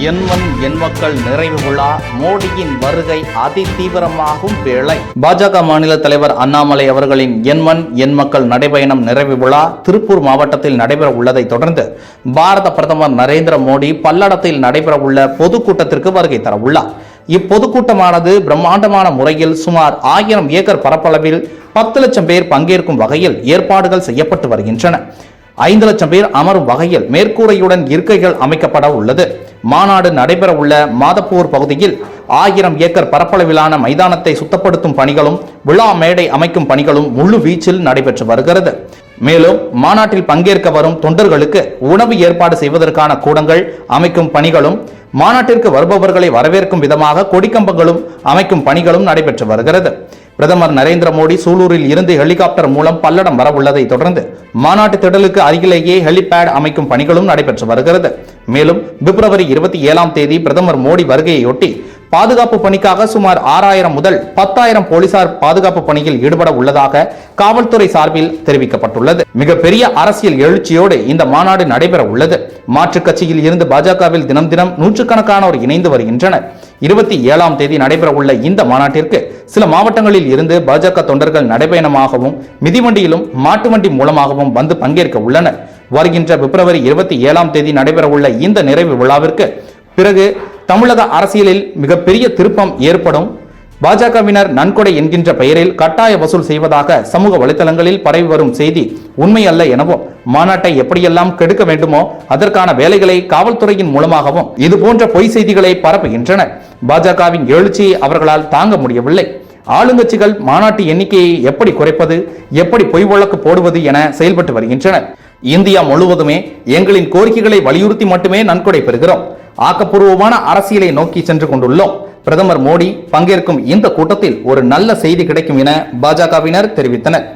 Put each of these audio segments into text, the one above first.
எண்மண் எண் மக்கள் நிறைவு விழா மோடியின் வருகை அதி தீவிரமாகும் வேளை. பாஜக மாநில தலைவர் அண்ணாமலை அவர்களின் எண்மண் எண் மக்கள் நடைபயணம் நிறைவு விழா திருப்பூர் மாவட்டத்தில் நடைபெற உள்ளதை தொடர்ந்து பாரத பிரதமர் நரேந்திர மோடி பல்லடத்தில் நடைபெற உள்ள பொதுக்கூட்டத்திற்கு வருகை தர உள்ளார். இப்பொதுக்கூட்டமானது பிரம்மாண்டமான முறையில் சுமார் ஆயிரம் ஏக்கர் பரப்பளவில் பத்து லட்சம் பேர் பங்கேற்கும் வகையில் ஏற்பாடுகள் செய்யப்பட்டு வருகின்றன. ஐந்து லட்சம் பேர் அமரும் வகையில் மேற்கூரையுடன் இருக்கைகள் அமைக்கப்பட உள்ளது. மாநாடு நடைபெறவுள்ள மாதப்பூர் பகுதியில் ஆயிரம் ஏக்கர் பரப்பளவிலான மைதானத்தை சுத்தப்படுத்தும் பணிகளும் விழா மேடை அமைக்கும் பணிகளும் முழு வீச்சில் நடைபெற்று வருகிறது. மேலும் மாநாட்டில் பங்கேற்க வரும் தொண்டர்களுக்கு உணவு ஏற்பாடு செய்வதற்கான கூடங்கள் அமைக்கும் பணிகளும் மாநாட்டிற்கு வருபவர்களை வரவேற்கும் விதமாக கொடிக்கம்பங்களும் அமைக்கும் பணிகளும் நடைபெற்று வருகிறது. பிரதமர் நரேந்திர மோடி சூலூரில் இருந்து ஹெலிகாப்டர் மூலம் பல்லடம் வரவுள்ளதை தொடர்ந்து மாநாட்டு திடலுக்கு அருகிலேயே ஹெலிபேட் அமைக்கும் பணிகளும் நடைபெற்று வருகிறது. மேலும் பிப்ரவரி இருபத்தி ஏழாம் தேதி பிரதமர் மோடி வருகையொட்டி பாதுகாப்பு பணிக்காக சுமார் ஆறாயிரம் முதல் பத்தாயிரம் போலீசார் பாதுகாப்பு பணியில் ஈடுபட உள்ளதாக காவல்துறை சார்பில் தெரிவிக்கப்பட்டுள்ளது. மிகப்பெரிய அரசியல் எழுச்சியோடு இந்த மாநாடு நடைபெற உள்ளது. மாற்றுக் கட்சியில் இருந்து பாஜகவில் தினம் தினம் நூற்றுக்கணக்கானோர் இணைந்து வருகின்றனர். இருபத்தி ஏழாம் தேதி நடைபெற உள்ள இந்த மாநாட்டிற்கு சில மாவட்டங்களில் இருந்து பாஜக தொண்டர்கள் நடைபயணமாகவும் மிதிவண்டியிலும் மாட்டு வண்டி மூலமாகவும் வந்து பங்கேற்க உள்ளனர். வருகின்ற பிப்ரவரி இருபத்தி ஏழாம் தேதி நடைபெற உள்ள இந்த நிறைவு விழாவிற்கு பிறகு தமிழக அரசியலில் மிகப்பெரிய திருப்பம் ஏற்படும் பாஜகவினர் நன்கொடை என்கின்ற பெயரில் கட்டாய வசூல் செய்வதாக சமூக வலைதளங்களில் பரவி வரும் செய்தி உண்மை அல்ல எனவும் மாநாட்டை எப்படியெல்லாம் கெடுக்க வேண்டுமோ அதற்கான வேலைகளை காவல்துறையின் மூலமாகவும் இது போன்ற பொய் செய்திகளை பரப்புகின்றனர். பாஜகவின் எழுச்சியை அவர்களால் தாங்க முடியவில்லை. ஆளுங்கட்சிகள் மாநாட்டு எண்ணிக்கையை எப்படி குறைப்பது எப்படி பொய் வழக்கு போடுவது என செயல்பட்டு வருகின்றனர். இந்தியா முழுவதுமே எங்களின் கோரிக்கைகளை வலியுறுத்தி மட்டுமே நன்கொடை பெறுகிறோம். ஆக்கப்பூர்வமான அரசியலை நோக்கி சென்று கொண்டுள்ளோம். பிரதமர் மோடி பங்கேற்கும் இந்த கூட்டத்தில் ஒரு நல்ல செய்தி கிடைக்கும் என பாஜகவினர் தெரிவித்தனர்.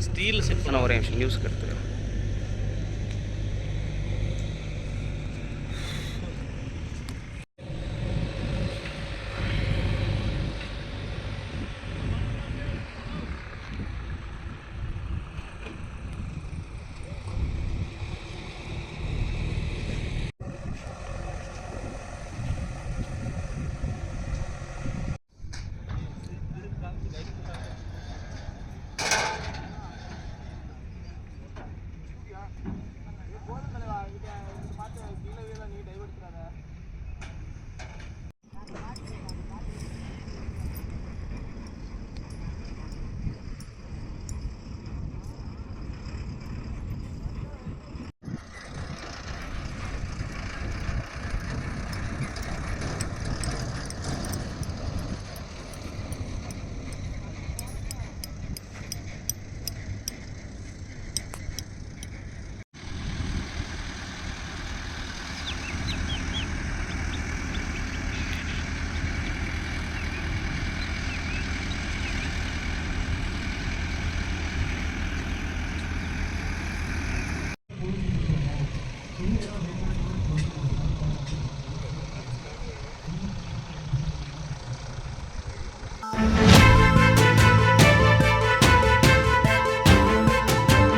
ஸ்டீல் செட் பண்ண ஒரே நிமிஷம் நியூஸ் எடுத்து